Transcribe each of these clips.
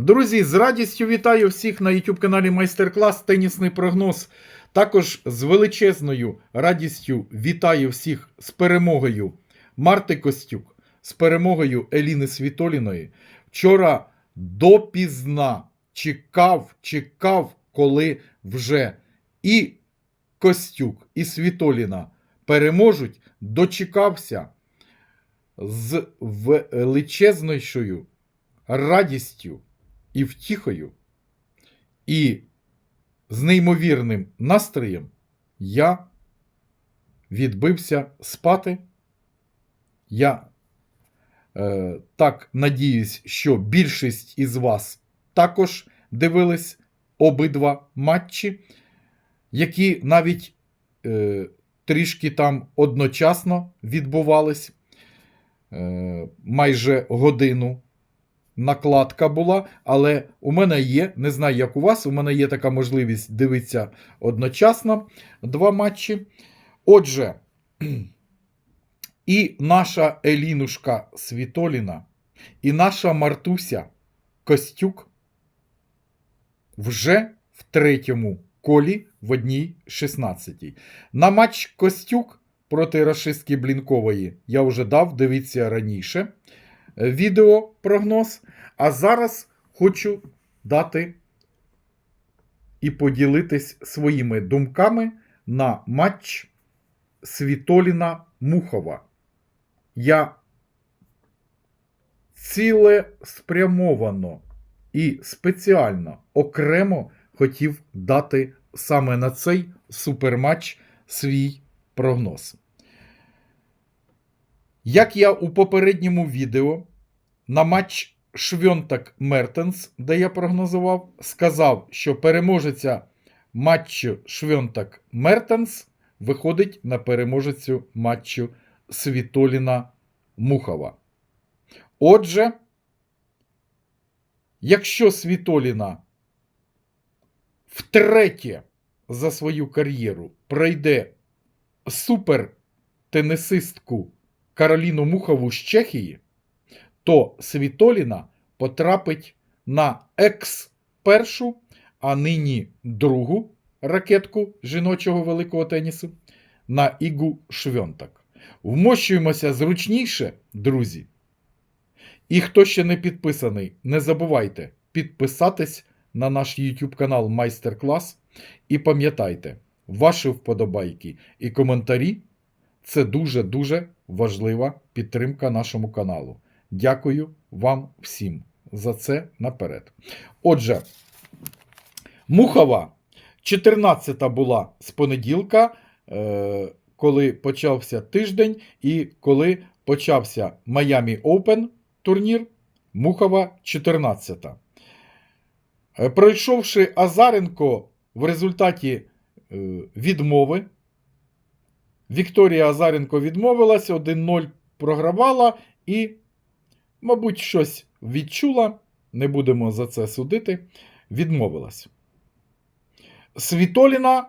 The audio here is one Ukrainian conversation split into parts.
Друзі, з радістю вітаю всіх на YouTube каналі Майстер-клас Тенісний прогноз. Також з величезною радістю вітаю всіх з перемогою Марти Костюк, з перемогою Еліни Світоліної. Вчора допізна чекав, чекав, коли вже і Костюк, і Світоліна переможуть, дочекався з величезною радістю і втіхою, і з неймовірним настроєм я відбився спати. Я е, так надіюсь, що більшість із вас також дивились обидва матчі, які навіть е, трішки там одночасно відбувались. Е, майже годину накладка була, але у мене є, не знаю, як у вас, у мене є така можливість дивитися одночасно два матчі. Отже, і наша Елінушка Світоліна, і наша Мартуся Костюк вже в третьому колі в одній 16. На матч Костюк проти Рашистки Блінкової я вже дав, дивіться раніше відео прогноз. А зараз хочу дати і поділитись своїми думками на матч Світоліна Мухова. Я цілеспрямовано і спеціально окремо хотів дати саме на цей суперматч свій прогноз. Як я у попередньому відео на матч Швьонтак Мертенс, де я прогнозував, сказав, що переможеця матчу Швьонтак Мертенс виходить на переможецю матчу Світоліна Мухова. Отже, якщо Світоліна втретє за свою кар'єру пройде супертенісистку Кароліну Мухову з Чехії, то Світоліна потрапить на екс першу, а нині другу ракетку жіночого великого тенісу на Ігу Швьонтак. Вмощуємося зручніше, друзі. І хто ще не підписаний, не забувайте підписатись на наш YouTube канал Майстер-клас. І пам'ятайте, ваші вподобайки і коментарі це дуже-дуже важлива підтримка нашому каналу. Дякую вам всім за це наперед. Отже, Мухова 14-та була з понеділка, е, коли почався тиждень, і коли почався Miami Open турнір, Мухова 14. Е, Пройшовши Азаренко в результаті е, відмови, Вікторія Азаренко відмовилась, 1-0 програвала і, мабуть, щось відчула. Не будемо за це судити. Відмовилась. Світоліна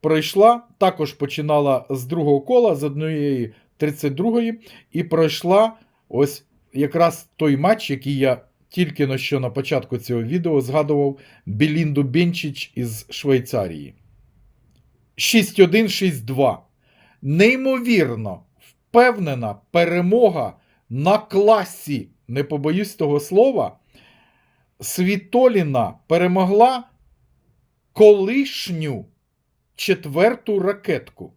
пройшла, також починала з другого кола, з однієї 32-ї, і пройшла ось якраз той матч, який я тільки на що на початку цього відео згадував Белінду Бенчич із Швейцарії. 6-1, 6-2 неймовірно впевнена перемога на класі, не побоюсь того слова, Світоліна перемогла колишню четверту ракетку.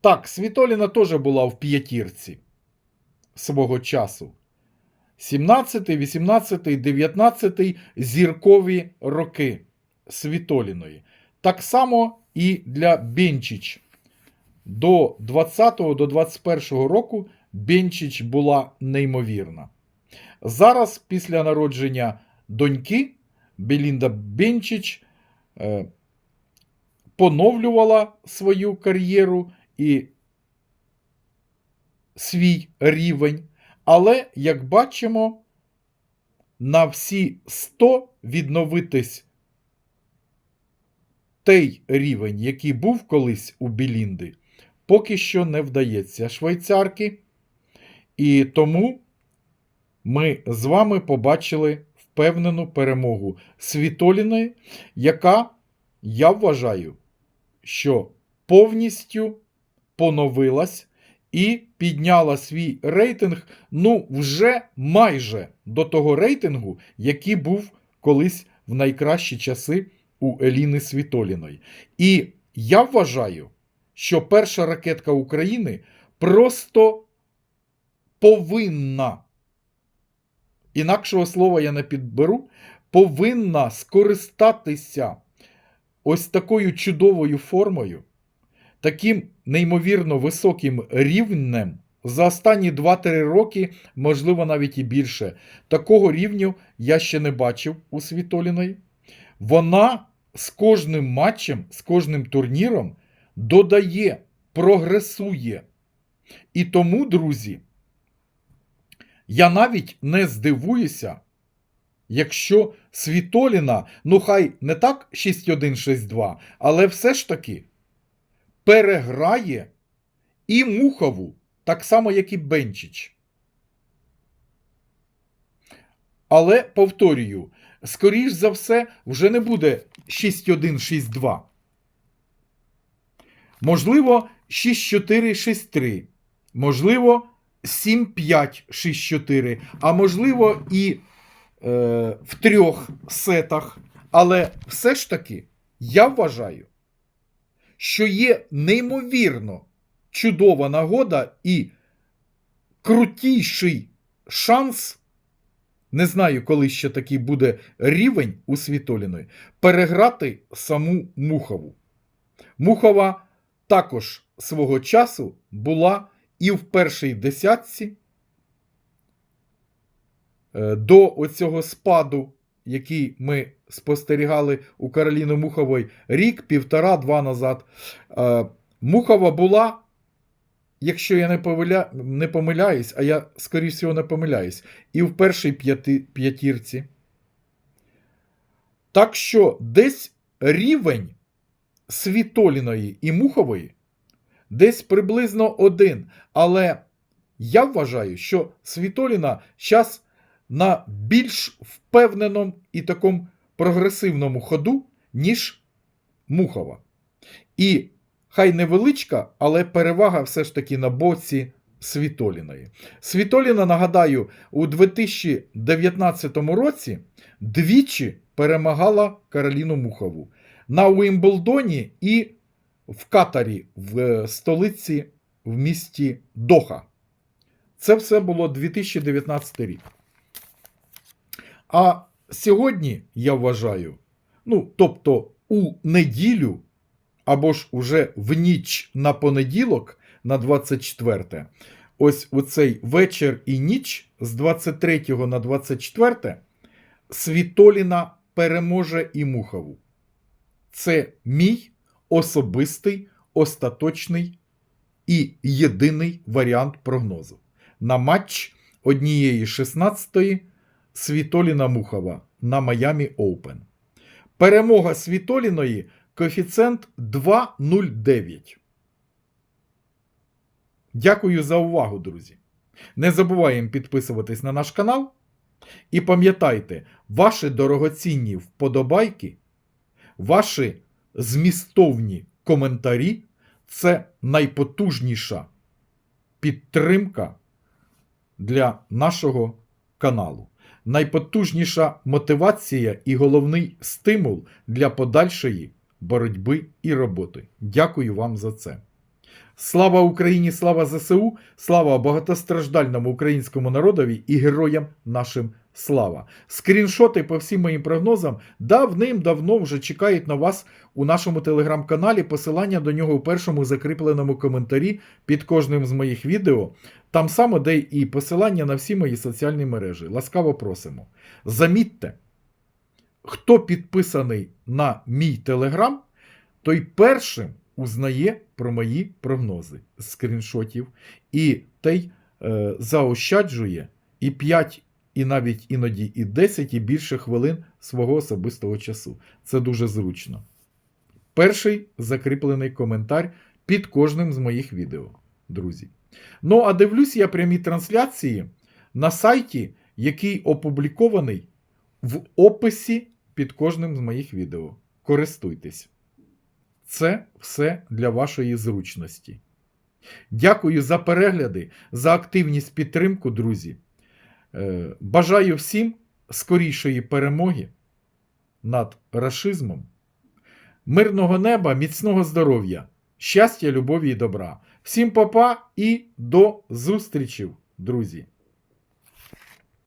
Так, Світоліна теж була в п'ятірці свого часу. 17, 18, 19 зіркові роки Світоліної. Так само і для Бенчич до 20 до 21 року Бенчич була неймовірна. Зараз, після народження доньки, Белінда Бенчич е, поновлювала свою кар'єру і свій рівень. Але, як бачимо, на всі 100 відновитись той рівень, який був колись у Білінди, поки що не вдається швейцарки. І тому ми з вами побачили впевнену перемогу Світоліної, яка, я вважаю, що повністю поновилась і підняла свій рейтинг, ну, вже майже до того рейтингу, який був колись в найкращі часи у Еліни Світоліної. І я вважаю, що перша ракетка України просто повинна, інакшого слова я не підберу, повинна скористатися ось такою чудовою формою, таким неймовірно високим рівнем. За останні 2-3 роки, можливо, навіть і більше. Такого рівню я ще не бачив у Світоліної. Вона з кожним матчем, з кожним турніром додає, прогресує. І тому, друзі, я навіть не здивуюся, якщо Світоліна, ну хай не так 6-1-6-2, але все ж таки переграє і Мухову, так само, як і Бенчич. Але повторюю, скоріш за все, вже не буде 6-1-6-2. Можливо, 6-4-6-3. Можливо, 7-5-6-4. А можливо, і е, в трьох сетах. Але все ж таки, я вважаю, що є неймовірно чудова нагода і крутіший шанс. Не знаю, коли ще такий буде рівень у Світоліної, переграти саму Мухову. Мухова також свого часу була і в першій десятці е, до оцього спаду, який ми спостерігали у Кароліни Мухової рік, півтора-два назад. Е, Мухова була, якщо я не, повиля... не помиляюсь, а я, скоріш всього, не помиляюсь, і в першій п'яти... п'ятірці. Так що десь рівень Світоліної і Мухової десь приблизно один. Але я вважаю, що Світоліна зараз на більш впевненому і такому прогресивному ходу, ніж Мухова. І хай невеличка, але перевага все ж таки на боці Світоліної. Світоліна, нагадаю, у 2019 році двічі перемагала Кароліну Мухову на Уімблдоні і в Катарі, в е, столиці в місті Доха. Це все було 2019 рік. А сьогодні, я вважаю, ну, тобто у неділю, або ж уже в ніч на понеділок, на 24, ось у цей вечір і ніч з 23 на 24 Світоліна переможе і Мухову. Це мій особистий, остаточний і єдиний варіант прогнозу. На матч однієї 16-ї Світоліна Мухова на Майамі Оупен. Перемога Світоліної коефіцієнт 2,09. Дякую за увагу, друзі. Не забуваємо підписуватись на наш канал. І пам'ятайте, ваші дорогоцінні вподобайки, ваші змістовні коментарі це найпотужніша підтримка для нашого каналу. Найпотужніша мотивація і головний стимул для подальшої боротьби і роботи. Дякую вам за це. Слава Україні, слава ЗСУ, слава багатостраждальному українському народові і героям нашим слава. Скріншоти по всім моїм прогнозам давним-давно вже чекають на вас у нашому телеграм-каналі. Посилання до нього у першому закріпленому коментарі під кожним з моїх відео. Там само, де і посилання на всі мої соціальні мережі. Ласкаво просимо. Замітьте, хто підписаний на мій телеграм, той першим узнає про мої прогнози з скріншотів, і той е, заощаджує і 5, і навіть іноді і 10 і більше хвилин свого особистого часу. Це дуже зручно. Перший закріплений коментар під кожним з моїх відео, друзі. Ну, а дивлюсь я прямі трансляції на сайті, який опублікований в описі під кожним з моїх відео. Користуйтесь. Це все для вашої зручності. Дякую за перегляди, за активність підтримку, друзі. Е, Бажаю всім скорішої перемоги над рашизмом, мирного неба, міцного здоров'я, щастя, любові і добра. Всім папа і до зустрічі, друзі!